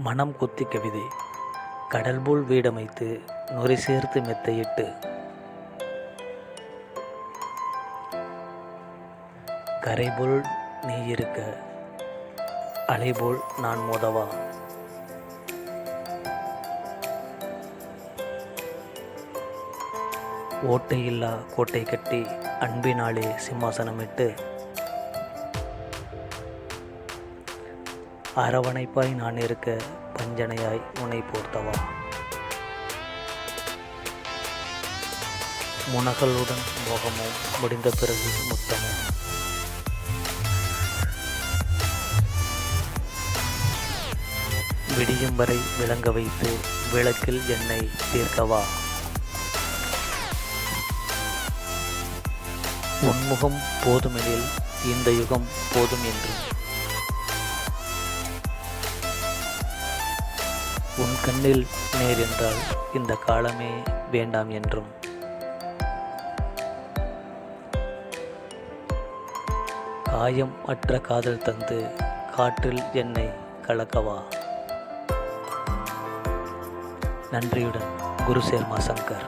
மனம் கொத்தி கவிதை. கடல் போல் வீடமைத்து நுரை சேர்த்து மெத்தையிட்டு. கரை போல் நீ இருக்க அலை போல் நான் மோதவா? ஓட்டையில்லா கோட்டை கட்டி அன்பினாலே சிம்மாசனமிட்டு அரவணைப்பாய் நான் இருக்க பஞ்சனையாய் உனை போர்த்தவா? முனகளுடன் மோகமும் முடிந்த பிறகு முத்தமும் விடியும் வரை விளங்க வைத்து விளக்கில் என்னை தீர்க்கவா? உன்முகம் போதுமெனில் இந்த யுகம் போதும் என்று உன் கண்ணில் நேர் என்றால் இந்த காலமே வேண்டாம் என்றும். காயம் அற்ற காதல் தந்து காற்றில் என்னை கலக்கவா? நன்றியுடன் குரு சேர்மா சங்கர்.